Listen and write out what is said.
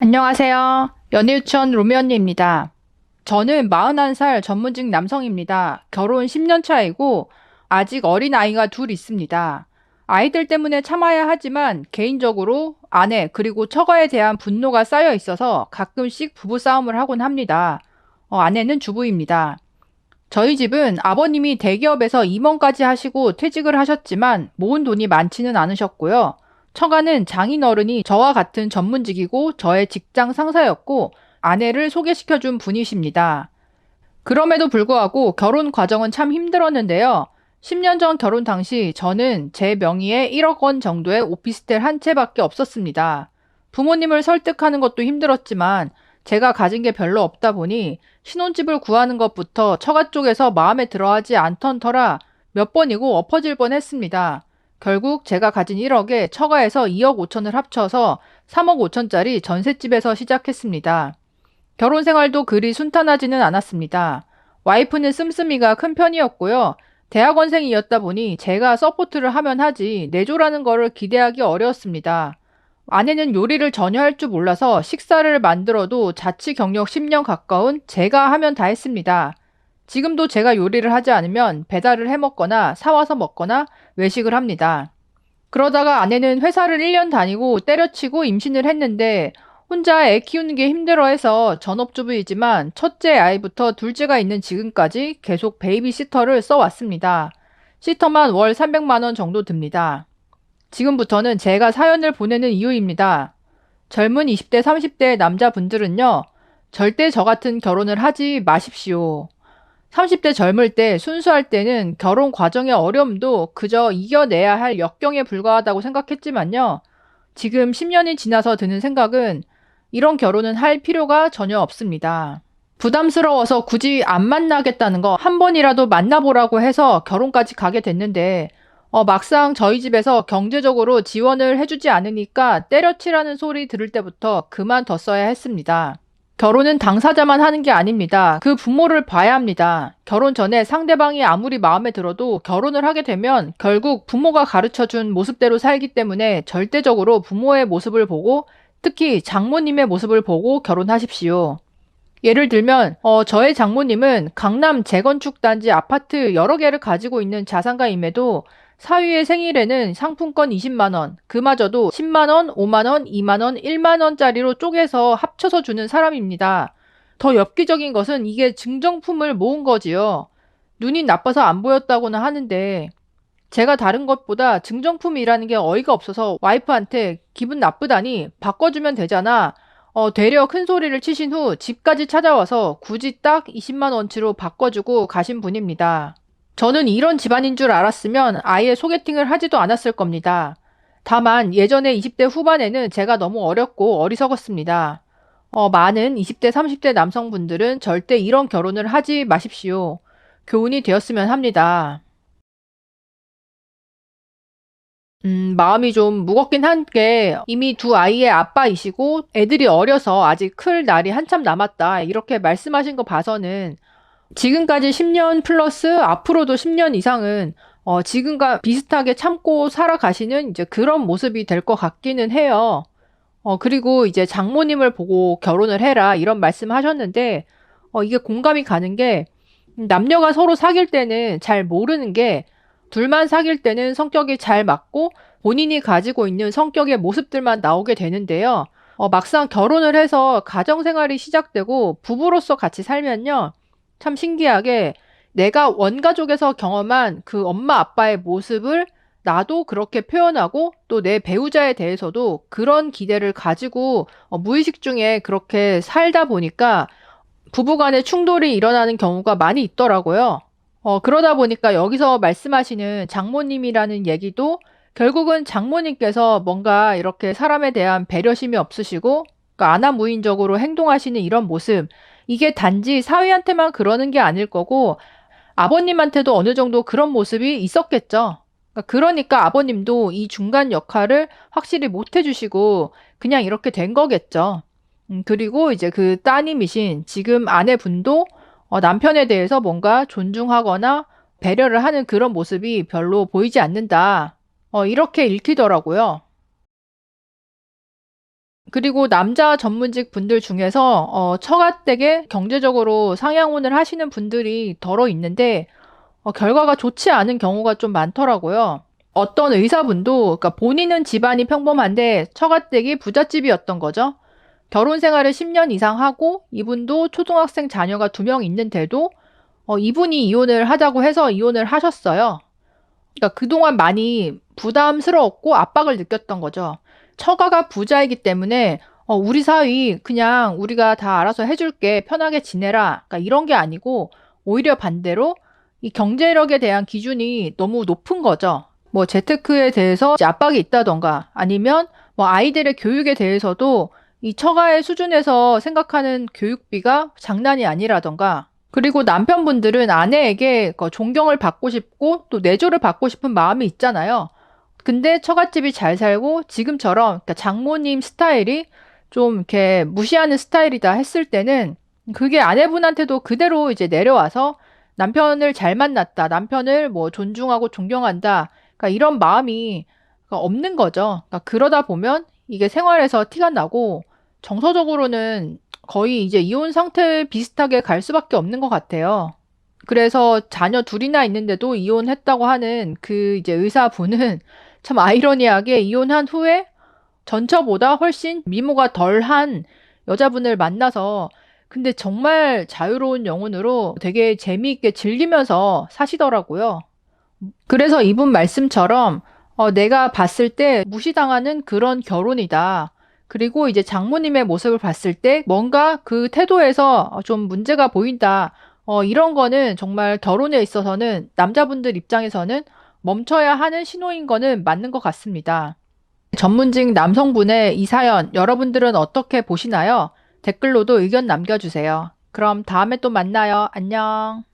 안녕하세요. 연애유치원 로미 언니입니다. 저는 41살 전문직 남성입니다. 결혼 10년 차이고 아직 어린 아이가 둘 있습니다. 아이들 때문에 참아야 하지만 개인적으로 아내 그리고 처가에 대한 분노가 쌓여 있어서 가끔씩 부부 싸움을 하곤 합니다. 어, 아내는 주부입니다. 저희 집은 아버님이 대기업에서 임원까지 하시고 퇴직을 하셨지만 모은 돈이 많지는 않으셨고요. 처가는 장인 어른이 저와 같은 전문직이고 저의 직장 상사였고 아내를 소개시켜준 분이십니다. 그럼에도 불구하고 결혼 과정은 참 힘들었는데요. 10년 전 결혼 당시 저는 제 명의의 1억 원 정도의 오피스텔 한 채밖에 없었습니다. 부모님을 설득하는 것도 힘들었지만 제가 가진 게 별로 없다 보니 신혼집을 구하는 것부터 처가 쪽에서 마음에 들어하지 않던 터라 몇 번이고 엎어질 뻔 했습니다. 결국 제가 가진 1억에 처가에서 2억 5천을 합쳐서 3억 5천짜리 전셋집에서 시작했습니다. 결혼 생활도 그리 순탄하지는 않았습니다. 와이프는 씀씀이가 큰 편이었고요. 대학원생이었다 보니 제가 서포트를 하면 하지 내조라는 거를 기대하기 어려웠습니다. 아내는 요리를 전혀 할 줄 몰라서 식사를 만들어도 자취 경력 10년 가까운 제가 하면 다 했습니다. 지금도 제가 요리를 하지 않으면 배달을 해 먹거나 사와서 먹거나 외식을 합니다. 그러다가 아내는 회사를 1년 다니고 때려치고 임신을 했는데 혼자 애 키우는 게 힘들어해서 전업주부이지만 첫째 아이부터 둘째가 있는 지금까지 계속 베이비시터를 써왔습니다. 시터만 월 300만 원 정도 듭니다. 지금부터는 제가 사연을 보내는 이유입니다. 젊은 20대, 30대 남자분들은요, 절대 저 같은 결혼을 하지 마십시오. 30대 젊을 때, 순수할 때는 결혼 과정의 어려움도 그저 이겨내야 할 역경에 불과하다고 생각했지만요. 지금 10년이 지나서 드는 생각은 이런 결혼은 할 필요가 전혀 없습니다. 부담스러워서 굳이 안 만나겠다는 거 한 번이라도 만나보라고 해서 결혼까지 가게 됐는데, 어, 막상 저희 집에서 경제적으로 지원을 해주지 않으니까 때려치라는 소리 들을 때부터 그만뒀어야 했습니다. 결혼은 당사자만 하는 게 아닙니다. 그 부모를 봐야 합니다. 결혼 전에 상대방이 아무리 마음에 들어도 결혼을 하게 되면 결국 부모가 가르쳐 준 모습대로 살기 때문에 절대적으로 부모의 모습을 보고 특히 장모님의 모습을 보고 결혼하십시오. 예를 들면 어, 저의 장모님은 강남 재건축 단지 아파트 여러 개를 가지고 있는 자산가임에도 사위의 생일에는 상품권 20만 원, 그마저도 10만 원, 5만 원, 2만 원, 1만 원짜리로 쪼개서 합쳐서 주는 사람입니다. 더 엽기적인 것은 이게 증정품을 모은 거지요. 눈이 나빠서 안 보였다고는 하는데 제가 다른 것보다 증정품이라는 게 어이가 없어서 와이프한테 기분 나쁘다니 바꿔주면 되잖아. 어, 되려 큰 소리를 치신 후 집까지 찾아와서 굳이 딱 20만 원치로 바꿔주고 가신 분입니다. 저는 이런 집안인 줄 알았으면 아예 소개팅을 하지도 않았을 겁니다. 다만 예전에 20대 후반에는 제가 너무 어렸고 어리석었습니다. 어, 많은 20대, 30대 남성분들은 절대 이런 결혼을 하지 마십시오. 교훈이 되었으면 합니다. 음, 마음이 좀 무겁긴 한 게 이미 두 아이의 아빠이시고 애들이 어려서 아직 클 날이 한참 남았다. 이렇게 말씀하신 거 봐서는 지금까지 10년 플러스 앞으로도 10년 이상은 어, 지금과 비슷하게 참고 살아가시는 이제 그런 모습이 될 것 같기는 해요. 어, 그리고 이제 장모님을 보고 결혼을 해라 이런 말씀 하셨는데 어, 이게 공감이 가는 게 남녀가 서로 사귈 때는 잘 모르는 게 둘만 사귈 때는 성격이 잘 맞고 본인이 가지고 있는 성격의 모습들만 나오게 되는데요. 어, 막상 결혼을 해서 가정생활이 시작되고 부부로서 같이 살면요. 참 신기하게 내가 원가족에서 경험한 그 엄마 아빠의 모습을 나도 그렇게 표현하고 또 내 배우자에 대해서도 그런 기대를 가지고 어, 무의식 중에 그렇게 살다 보니까 부부 간의 충돌이 일어나는 경우가 많이 있더라고요. 어, 그러다 보니까 여기서 말씀하시는 장모님이라는 얘기도 결국은 장모님께서 뭔가 이렇게 사람에 대한 배려심이 없으시고 그러니까 아나무인적으로 행동하시는 이런 모습 이게 단지 사위한테만 그러는 게 아닐 거고 아버님한테도 어느 정도 그런 모습이 있었겠죠. 그러니까 그러니까 아버님도 이 중간 역할을 확실히 못 해주시고 그냥 이렇게 된 거겠죠. 음, 그리고 이제 그 따님이신 지금 아내분도 어, 남편에 대해서 뭔가 존중하거나 배려를 하는 그런 모습이 별로 보이지 않는다. 어, 이렇게 읽히더라고요. 그리고 남자 전문직 분들 중에서 어, 처가댁에 경제적으로 상향혼을 하시는 분들이 덜어 있는데 어, 결과가 좋지 않은 경우가 좀 많더라고요. 어떤 의사분도 그러니까 본인은 집안이 평범한데 처가댁이 부잣집이었던 거죠. 결혼 생활을 10년 이상 하고 이분도 초등학생 자녀가 두 명 있는데도 어, 이분이 이혼을 하자고 해서 이혼을 하셨어요. 그러니까 그동안 많이 부담스러웠고 압박을 느꼈던 거죠. 처가가 부자이기 때문에 어, 우리 사위 그냥 우리가 다 알아서 해줄게 편하게 지내라. 그러니까 이런 게 아니고 오히려 반대로 이 경제력에 대한 기준이 너무 높은 거죠. 뭐 재테크에 대해서 압박이 있다던가 아니면 뭐 아이들의 교육에 대해서도 이 처가의 수준에서 생각하는 교육비가 장난이 아니라던가 그리고 남편분들은 아내에게 그 존경을 받고 싶고 또 내조를 받고 싶은 마음이 있잖아요. 근데 처갓집이 잘 살고 지금처럼 그러니까 장모님 스타일이 좀 이렇게 무시하는 스타일이다 했을 때는 그게 아내분한테도 그대로 이제 내려와서 남편을 잘 만났다. 남편을 뭐 존중하고 존경한다. 그러니까 이런 마음이 없는 거죠. 그러니까 그러다 보면 이게 생활에서 티가 나고 정서적으로는 거의 이제 이혼 상태 비슷하게 갈 수밖에 없는 것 같아요. 그래서 자녀 둘이나 있는데도 이혼했다고 하는 그 이제 의사분은 참 아이러니하게 이혼한 후에 전처보다 훨씬 미모가 덜한 여자분을 만나서 근데 정말 자유로운 영혼으로 되게 재미있게 즐기면서 사시더라고요. 그래서 이분 말씀처럼 어, 내가 봤을 때 무시당하는 그런 결혼이다. 그리고 이제 장모님의 모습을 봤을 때 뭔가 그 태도에서 좀 문제가 보인다. 어, 이런 거는 정말 결혼에 있어서는 남자분들 입장에서는 멈춰야 하는 신호인 거는 맞는 것 같습니다. 전문직 남성분의 이 사연 여러분들은 어떻게 보시나요? 댓글로도 의견 남겨주세요. 그럼 다음에 또 만나요. 안녕.